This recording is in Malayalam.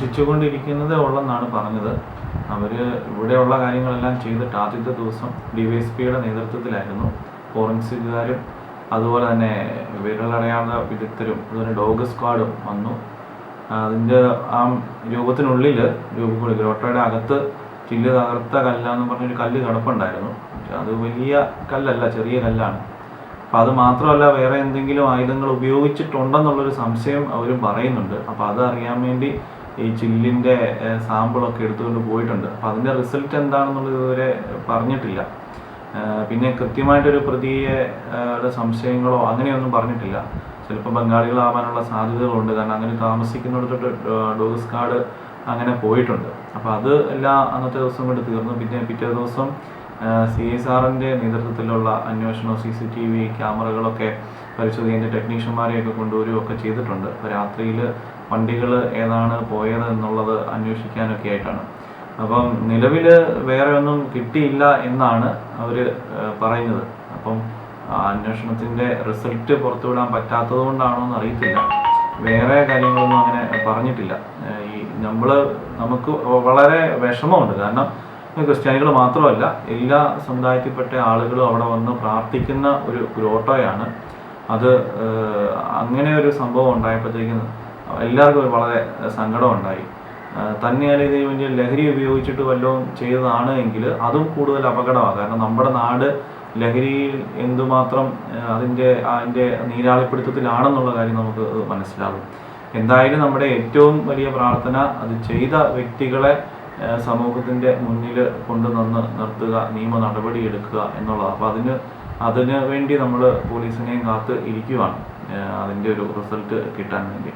അന്വേഷിച്ചുകൊണ്ടിരിക്കുന്നതേ ഉള്ളെന്നാണ് പറഞ്ഞത്. അവർ ഇവിടെയുള്ള കാര്യങ്ങളെല്ലാം ചെയ്തിട്ട് ആദ്യത്തെ ദിവസം ഡി വൈ എസ് പിയുടെ നേതൃത്വത്തിലായിരുന്നു. ഫോറൻസിക്കുകാരും അതുപോലെ തന്നെ വിരലടയാള വിദഗ്ധരും അതുപോലെ ഡോഗ് സ്ക്വാഡും വന്നു. അതിന്റെ ആ രൂപത്തിനുള്ളിൽ രൂപ ഗ്രോട്ടയുടെ അകത്ത് ചില്ല് തകർത്ത കല്ലാന്ന് പറഞ്ഞൊരു കല്ല് കിടപ്പുണ്ടായിരുന്നു. അത് വലിയ കല്ലല്ല ചെറിയ കല്ലാണ്. അപ്പം അത് മാത്രമല്ല വേറെ എന്തെങ്കിലും ആയുധങ്ങൾ ഉപയോഗിച്ചിട്ടുണ്ടെന്നുള്ളൊരു സംശയം അവർ പറയുന്നുണ്ട്. അപ്പോൾ അതറിയാൻ വേണ്ടി ഈ ചില്ലിന്റെ സാമ്പിളൊക്കെ എടുത്തുകൊണ്ട് പോയിട്ടുണ്ട്. അപ്പം അതിന്റെ റിസൾട്ട് എന്താണെന്നുള്ളത് ഇതുവരെ പറഞ്ഞിട്ടില്ല. പിന്നെ കൃത്യമായിട്ടൊരു പ്രതിയെ സംശയങ്ങളോ അങ്ങനെയൊന്നും പറഞ്ഞിട്ടില്ല. ചിലപ്പോൾ ബംഗാളികളാവാനുള്ള സാധ്യതകളുണ്ട്. കാരണം അങ്ങനെ താമസിക്കുന്നിടത്തോട്ട് ഡോസ് കാർഡ് അങ്ങനെ പോയിട്ടുണ്ട്. അപ്പോൾ അത് എല്ലാ അന്നത്തെ ദിവസം കൊണ്ട് തീർന്നു. പിന്നെ പിറ്റേ ദിവസം സി ഐ സാറിന്റെ നേതൃത്വത്തിലുള്ള അന്വേഷണം സി സി ടി വി ക്യാമറകളൊക്കെ പരിശോധിക്കുന്ന ടെക്നീഷ്യന്മാരെയൊക്കെ കൊണ്ടുവരികയൊക്കെ ചെയ്തിട്ടുണ്ട്. അപ്പോൾ രാത്രിയിൽ വണ്ടികൾ ഏതാണ് പോയത് എന്നുള്ളത് അന്വേഷിക്കാനൊക്കെ ആയിട്ടാണ്. അപ്പം നിലവിൽ വേറെ ഒന്നും കിട്ടിയില്ല എന്നാണ് അവർ പറയുന്നത്. അപ്പം അന്വേഷണത്തിന്റെ റിസൾട്ട് പുറത്തുവിടാൻ പറ്റാത്തത് കൊണ്ടാണോ എന്ന് അറിയത്തില്ല. വേറെ കാര്യങ്ങളൊന്നും അങ്ങനെ പറഞ്ഞിട്ടില്ല. ഈ നമ്മൾ നമുക്ക് വളരെ വിഷമമുണ്ട്. കാരണം ക്രിസ്ത്യാനികൾ മാത്രമല്ല എല്ലാ സമുദായത്തിൽപ്പെട്ട ആളുകളും അവിടെ വന്ന് പ്രാർത്ഥിക്കുന്ന ഒരു ഗ്രോട്ടോയാണ്. അത് അങ്ങനെ ഒരു സംഭവം ഉണ്ടായപ്പോഴത്തേക്കും എല്ലാവർക്കും വളരെ സങ്കടമുണ്ടായി. ഉണ്ടായി തന്നെയല്ല ഇത് വലിയ ലഹരി ഉപയോഗിച്ചിട്ട് വല്ലതും ചെയ്തതാണ് എങ്കിൽ അതും കൂടുതൽ അപകടമാണ്. കാരണം നമ്മുടെ നാട് ലഹരിയിൽ എന്തുമാത്രം അതിന്റെ അതിന്റെ നീരാളിപ്പിടുത്തത്തിലാണെന്നുള്ള കാര്യം നമുക്ക് മനസ്സിലാകും. എന്തായാലും നമ്മുടെ ഏറ്റവും വലിയ പ്രാർത്ഥന അത് ചെയ്ത വ്യക്തികളെ സമൂഹത്തിന്റെ മുന്നിൽ കൊണ്ടുവന്ന് നിർത്തുക നിയമ നടപടി എടുക്കുക എന്നുള്ളതാണ്. അപ്പോൾ അതിന് അതിനു വേണ്ടി നമ്മൾ പോലീസിനെയും കാത്ത് ഇരിക്കുവാണ് അതിന്റെ ഒരു റിസൾട്ട് കിട്ടാൻ വേണ്ടി.